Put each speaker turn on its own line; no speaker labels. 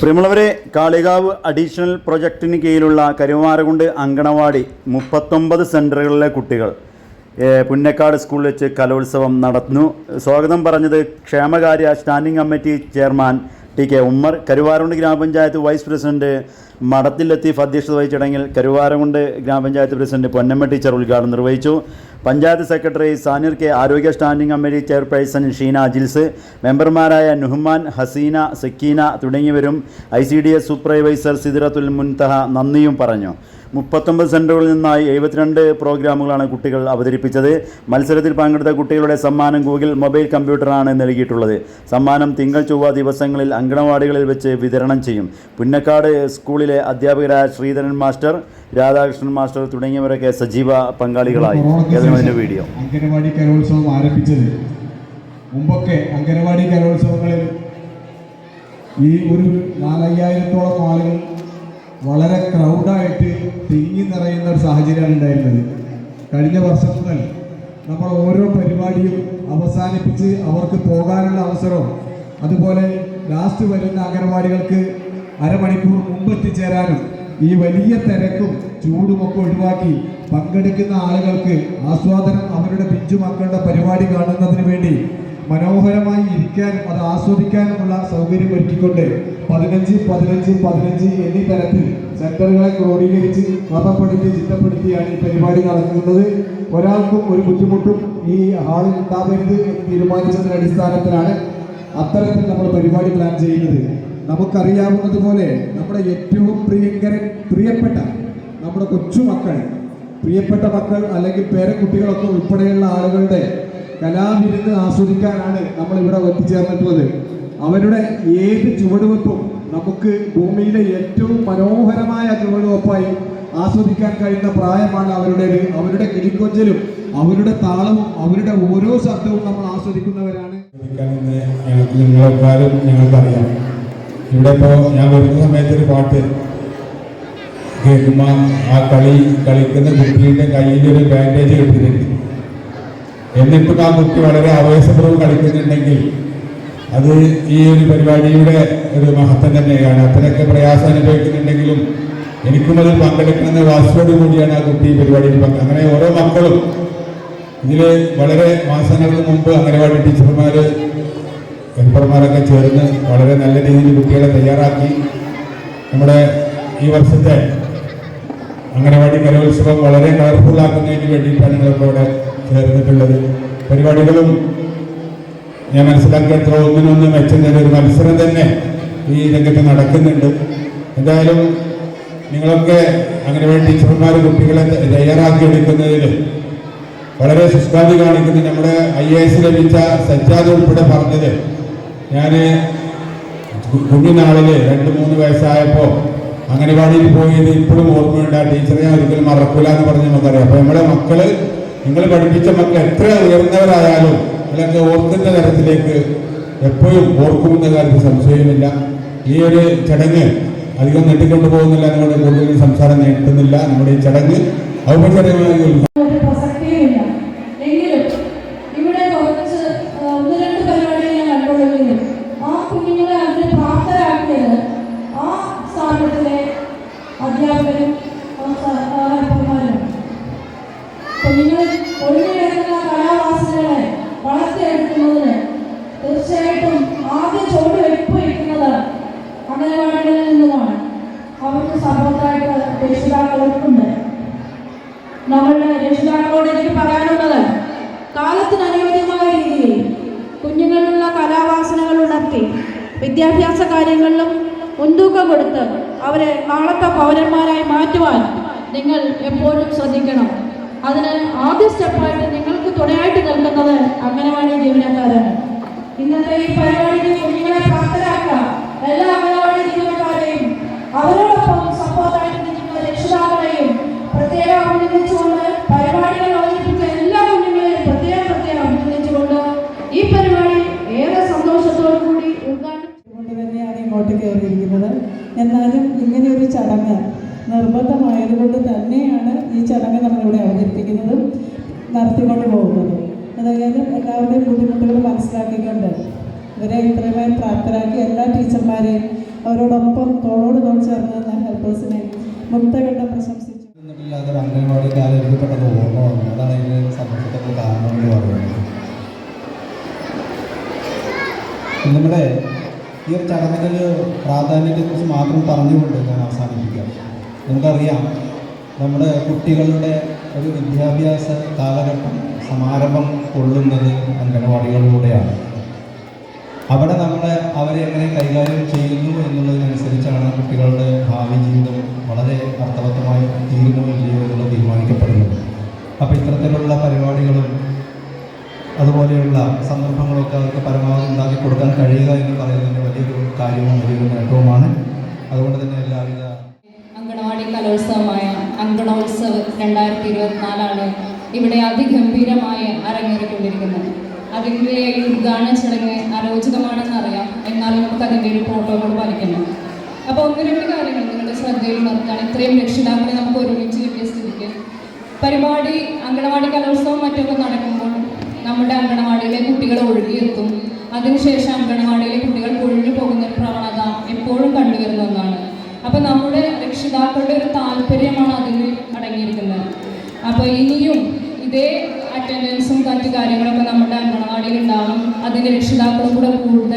പ്രിയമുള്ളവരെ കാളികാവ് അഡീഷണൽ പ്രൊജക്ടിന് കീഴിലുള്ള കരുമാരകുണ്ട് അങ്കണവാടി മുപ്പത്തൊമ്പത് സെന്ററുകളിലെ കുട്ടികൾ പുന്നക്കാട് സ്കൂളിൽ വെച്ച് കലോത്സവം നടന്നു സ്വാഗതം പറഞ്ഞത് ക്ഷേമകാര്യ standing committee chairman T K Ummer Karuvarakundu ഗ്രാമപഞ്ചായത്ത് വൈസ് പ്രസിഡന്റ് മഠത്തിൽ ലത്തീഫ് അധ്യക്ഷത വഹിച്ച ചടങ്ങിൽ കരുവാരകുണ്ട് ഗ്രാമപഞ്ചായത്ത് പ്രസിഡന്റ് പൊന്നമ്മ ടീച്ചർ ഉദ്ഘാടനം നിർവഹിച്ചു. പഞ്ചായത്ത് സെക്രട്ടറി സാനിർ കെ ആരോഗ്യ standing committee chairperson Sheena Ajils മെമ്പർമാരായ നുഹ്മാൻ ഹസീന സക്കീന തുടങ്ങിയവരും I C D S supervisor Sidirathul Munthaha നന്ദിയും പറഞ്ഞു. മുപ്പത്തൊമ്പത് സെന്ററുകളിൽ നിന്നായി എഴുപത്തിരണ്ട് പ്രോഗ്രാമുകളാണ് കുട്ടികൾ അവതരിപ്പിച്ചത്. മത്സരത്തിൽ പങ്കെടുത്ത കുട്ടികളുടെ സമ്മാനം ഗൂഗിൾ മൊബൈൽ കമ്പ്യൂട്ടറാണ് നൽകിയിട്ടുള്ളത്. സമ്മാനം തിങ്കൾ ചൊവ്വ ദിവസങ്ങളിൽ അങ്കണവാടികളിൽ വെച്ച് വിതരണം ചെയ്യും. പുന്നക്കാട് സ്കൂളിലെ അധ്യാപകരായ ശ്രീധരൻ മാസ്റ്റർ രാധാകൃഷ്ണൻ മാസ്റ്റർ തുടങ്ങിയവരൊക്കെ സജീവ പങ്കാളികളായി. വീഡിയോ?
അംഗനവാടി കലോത്സവം ആരംഭിച്ചത്. മുമ്പൊക്കെ അംഗനവാടി കലോത്സവങ്ങളിൽ ഈ ഒരു നാലയ്യായിരത്തോളം ആളുകൾ വളരെ ക്രൗഡായിട്ട് തിങ്ങി നിറയുന്ന ഒരു സാഹചര്യമാണ് ഉണ്ടായിരുന്നത്. കഴിഞ്ഞ വർഷം മുതൽ നമ്മൾ ഓരോ പരിപാടിയും അവസാനിപ്പിച്ച് അവർക്ക് പോകാനുള്ള അവസരവും അതുപോലെ ലാസ്റ്റ് വരുന്ന അംഗനവാടികൾക്ക് അരമണിക്കൂർ മുമ്പ് എത്തിച്ചേരാനും ഈ വലിയ തിരക്കും ചൂടുമൊക്കെ ഒഴിവാക്കി പങ്കെടുക്കുന്ന ആളുകൾക്ക് ആസ്വാദനം അവരുടെ പിഞ്ചു മക്കളുടെ പരിപാടി കാണുന്നതിന് വേണ്ടി മനോഹരമായി ഇരിക്കാനും അത് ആസ്വദിക്കാനുമുള്ള സൗകര്യം ഒരുക്കിക്കൊണ്ട് പതിനഞ്ച് പതിനഞ്ച് പതിനഞ്ച് എന്നീ തരത്തിൽ സെന്ററുകളെ ക്രോഡീകരിച്ച് ക്രമപ്പെടുത്തി ചിട്ടപ്പെടുത്തിയാണ് ഈ പരിപാടി നടക്കുന്നത്. ഒരാൾക്കും ഒരു ബുദ്ധിമുട്ടും ഈ ഹാളിൽ ഉണ്ടാവരുത് എന്ന് തീരുമാനിച്ചതിന്റെ അടിസ്ഥാനത്തിലാണ് അത്തരത്തിൽ നമ്മൾ പരിപാടി പ്ലാൻ ചെയ്യുന്നത്. നമുക്കറിയാവുന്നതുപോലെ നമ്മുടെ ഏറ്റവും പ്രിയങ്കരൻ പ്രിയപ്പെട്ട നമ്മുടെ കൊച്ചുമക്കൾ പ്രിയപ്പെട്ട മക്കൾ അല്ലെങ്കിൽ പേരക്കുട്ടികളൊക്കെ ഉൾപ്പെടെയുള്ള ആളുകളുടെ കലാവിരുന്ന് ആസ്വദിക്കാനാണ് നമ്മൾ ഇവിടെ എത്തിച്ചേർന്നിട്ടുള്ളത്. അവരുടെ ഏത് ചുവടുവെപ്പും നമുക്ക് ഭൂമിയിലെ ഏറ്റവും മനോഹരമായ ചുവടുവെപ്പായി ആസ്വദിക്കാൻ കഴിയുന്ന പ്രായമാണ് അവരുടേത്. അവരുടെ കിളിക്കൊഞ്ചലും അവരുടെ താളവും അവരുടെ ഓരോ ശബ്ദവും നമ്മൾ ആസ്വദിക്കുന്നവരാണ്.
ഞങ്ങൾക്ക് ഞങ്ങൾക്കറിയാം ഇവിടെ ഇപ്പോൾ ഞാൻ വരുന്ന സമയത്ത് ഒരു പാട്ട് കേൾക്കുമ്പോൾ ആ കളി കളിക്കുന്ന കുട്ടിയുടെ കയ്യിലൊരു ബാൻഡേജ് കിട്ടുന്നുണ്ട് എന്നിട്ടും ആ കുട്ടി വളരെ ആവേശപൂർവം കളിക്കുന്നുണ്ടെങ്കിൽ അത് ഈ ഒരു പരിപാടിയുടെ ഒരു മഹത്വം തന്നെയാണ്. അത്രയൊക്കെ പ്രയാസം അനുഭവിക്കുന്നുണ്ടെങ്കിലും എനിക്കും അതിൽ പങ്കെടുക്കണമെന്ന വാശിയോട് കൂടിയാണ് ആ കുട്ടി പരിപാടിയിൽ പങ്കെടുക്കുന്നത് അങ്ങനെ ഓരോ മക്കളും ഇതിൽ വളരെ മാസങ്ങൾക്ക് മുമ്പ് അംഗനവാടി ടീച്ചർമാർ ഹെൽപ്പർമാരൊക്കെ ചേർന്ന് വളരെ നല്ല രീതിയിൽ കുട്ടികളെ തയ്യാറാക്കി. നമ്മുടെ ഈ വർഷത്തെ അംഗനവാടി കലോത്സവം വളരെ കളർഫുള്ളാക്കുന്നതിന് വേണ്ടിയിട്ടാണ് നിങ്ങളിപ്പോൾ ഇവിടെ ചേർന്നിട്ടുള്ളത്. പരിപാടികളും ഞാൻ മനസ്സിലാക്കിയത്ര ഒന്നിനൊന്ന് മെച്ചുന്ന ഒരു മത്സരം തന്നെ ഈ രംഗത്ത് നടക്കുന്നുണ്ട്. എന്തായാലും നിങ്ങളൊക്കെ അങ്ങനെ വേണ്ടി ടീച്ചർമാർ കുട്ടികളെ തയ്യാറാക്കി എടുക്കുന്നതിൽ വളരെ ശുഷ്കാന്തി കാണിക്കുന്നു. നമ്മുടെ ഐ എ എസ് ലഭിച്ച സജ്ജാദ് ഉൾപ്പെടെ പറഞ്ഞത് ഞാൻ കുഞ്ഞുനാളിൽ രണ്ട് മൂന്ന് വയസ്സായപ്പോൾ അംഗനവാടിയിൽ പോയത് ഇപ്പോഴും ഓർമ്മയുണ്ട്. ആ ടീച്ചറെ ഞാൻ ഒരിക്കലും മറക്കില്ല എന്ന് പറഞ്ഞ് നമുക്കറിയാം. അപ്പോൾ നമ്മുടെ മക്കൾ നിങ്ങൾ പഠിപ്പിച്ച മക്കൾ എത്ര ഉയർന്നവരായാലും നിങ്ങളൊക്കെ ഓർക്കുന്ന തരത്തിലേക്ക് എപ്പോഴും ഓർക്കുമെന്ന കാര്യത്തിൽ സംശയമില്ല. ഈ ഒരു ചടങ്ങ് അധികം നീട്ടിക്കൊണ്ടു പോകുന്നില്ല നമ്മുടെ കൂടുതൽ സംസാരം നീട്ടുന്നില്ല. നമ്മുടെ ഈ ചടങ്ങ് ഔപചാരികമായി ഉദ്ഘാടനം
ഒരു പ്രസക്തിയുമില്ല എങ്കിലും ഇവിടെ കുറച്ച് ആ, ഒന്ന് രണ്ട് പരിപാടികൾ ഞാൻ കണ്ടുള്ളെങ്കിലും ആ കുഞ്ഞുങ്ങളെ അതിന് പ്രാപ്തരാക്കിയത് ആ സ്ഥാപനത്തിലെ അധ്യാപകരും ആ സ- ആ ഹെൽപ്പർമാരും കുഞ്ഞുങ്ങളിൽ ഒഴിഞ്ഞിടക്കുന്ന കലാവാസനകളെ വളർത്തിയെടുക്കുന്നതിന് തീർച്ചയായിട്ടും ആദ്യം ചുവട് വെപ്പ് വയ്ക്കുന്നത് അംഗനവാടികളിൽ നിന്നുമാണ് അവർക്ക് സപ്പോർട്ടായിട്ട് രക്ഷിതാക്കളൊക്കെയുണ്ട് നമ്മളുടെ രക്ഷിതാക്കളോട് എനിക്ക് പറയാനുള്ളത് കാലത്തിന് അനുയോജ്യമായ രീതിയിൽ കുഞ്ഞുങ്ങളിലുള്ള കലാവാസനകൾ ഉണർത്തി വിദ്യാഭ്യാസ കാര്യങ്ങളിലും മുൻതൂക്കം കൊടുത്ത് അവരെ നാളത്തെ പൗരന്മാരായി മാറ്റുവാൻ നിങ്ങൾ എപ്പോഴും ശ്രദ്ധിക്കണം. അതിന് ആദ്യ സ്റ്റെപ്പായിട്ട് നിങ്ങൾക്ക് തുണയായിട്ട് നിൽക്കുന്നത് അംഗനവാടി ജീവനക്കാരാണ്. ഇന്നത്തെ ഈ പരിപാടിക്ക് കുഞ്ഞുങ്ങളെ പ്രാപ്തരാക്കുക എല്ലാ അംഗനവാടി ജീവനക്കാരെയും അവരോടൊപ്പം
ഇങ്ങോട്ട് കയറിയിരിക്കുന്നത്. എന്നാലും ഇങ്ങനെ ഒരു ചടങ്ങ് നിർബന്ധമായതുകൊണ്ട് തന്നെയാണ് ഈ ചടങ്ങ് നമ്മളിവിടെ അവതരിപ്പിക്കുന്നതും നടത്തിക്കൊണ്ട് പോകുന്നതും. അതായത് എല്ലാവരുടെയും ബുദ്ധിമുട്ടുകൾ മനസ്സിലാക്കിക്കൊണ്ട് ഇവരെ ഇത്രയുമായി പ്രാപ്തരാക്കി എല്ലാ ടീച്ചർമാരെയും അവരോടൊപ്പം തോളോട് തോൾ ചേർന്ന് നിന്ന ഹെൽപ്പേഴ്സിനെ മുക്തകണ്ഠം പ്രശംസിച്ചു.
നമ്മുടെ ഈ ഒരു ചടങ്ങിന്റെ പ്രാധാന്യത്തെക്കുറിച്ച് മാത്രം പറഞ്ഞുകൊണ്ട് ഞാൻ അവസാനിപ്പിക്കാം. നമുക്കറിയാം നമ്മുടെ കുട്ടികളുടെ ഒരു വിദ്യാഭ്യാസ കാലഘട്ടം സമാരംഭം കൊള്ളുന്നത് അംഗനവാടികളിലൂടെയാണ് അവിടെ നമ്മൾ അവരെ എങ്ങനെ കൈകാര്യം ചെയ്യുന്നു എന്നുള്ളതിനനുസരിച്ചാണ് കുട്ടികളുടെ ഭാവി ജീവിതം വളരെ അർത്ഥവത്തമായി തീരുമോ ഇല്ലയോ എന്നുള്ളത് തീരുമാനിക്കപ്പെടുന്നത്. അപ്പോൾ ഇത്തരത്തിലുള്ള പരിപാടികളും അതുപോലെയുള്ള സന്ദർഭങ്ങളൊക്കെ അവർക്ക് പരമാവധി ഉണ്ടാക്കി കൊടുക്കാൻ കഴിയുക എന്ന് പറയുന്നതിന് വലിയൊരു കാര്യവും വലിയൊരു നേട്ടവുമാണ്. അതുകൊണ്ട് തന്നെ എല്ലാവിധ
അങ്കണവാടി കലോത്സവമായ അങ്കണോത്സവ് രണ്ടായിരത്തി ഇരുപത്തിനാലാണ് ഇവിടെ അതിഗംഭീരമായി അരങ്ങേറിക്കൊണ്ടിരിക്കുന്നത്. അതിന്റെ ഉദ്ഘാടന ചടങ്ങ് അരോചിതമാണെന്ന് അറിയാം. എന്നാലും നമുക്ക് അതിന്റെ ഒരു പ്രോട്ടോകോൾ പാലിക്കണം അപ്പോൾ ഒന്ന് രണ്ട് കാര്യങ്ങൾ നിങ്ങളുടെ ശ്രദ്ധയിൽ നിർത്താണ് ഇത്രയും രക്ഷിതാക്കളെ നമുക്ക് ഒരുമിച്ച് കിട്ടിയ സ്ഥിതിക്ക് പരിപാടി അങ്കണവാടി കലോത്സവം മറ്റൊക്കെ നടക്കുമ്പോൾ നമ്മുടെ അങ്കണവാടിയിലെ കുട്ടികൾ ഒഴുകിയെത്തും. അതിനുശേഷം അങ്കണവാടിയിലെ കുട്ടികൾ ഒഴിഞ്ഞു പോകുന്ന ഒരു പ്രവണത എപ്പോഴും കണ്ടുവരുന്ന ഒന്നാണ്. അപ്പോൾ നമ്മുടെ രക്ഷിതാക്കളുടെ ഒരു താല്പര്യമാണ് അതിൽ അടങ്ങിയിരിക്കുന്നത്. അപ്പോൾ ഇനിയും ഇതേ അറ്റൻഡൻസും മറ്റു കാര്യങ്ങളൊക്കെ നമ്മുടെ അങ്കണവാടിയിൽ ഉണ്ടാവും. അതിന്റെ രക്ഷിതാക്കളും കൂടും.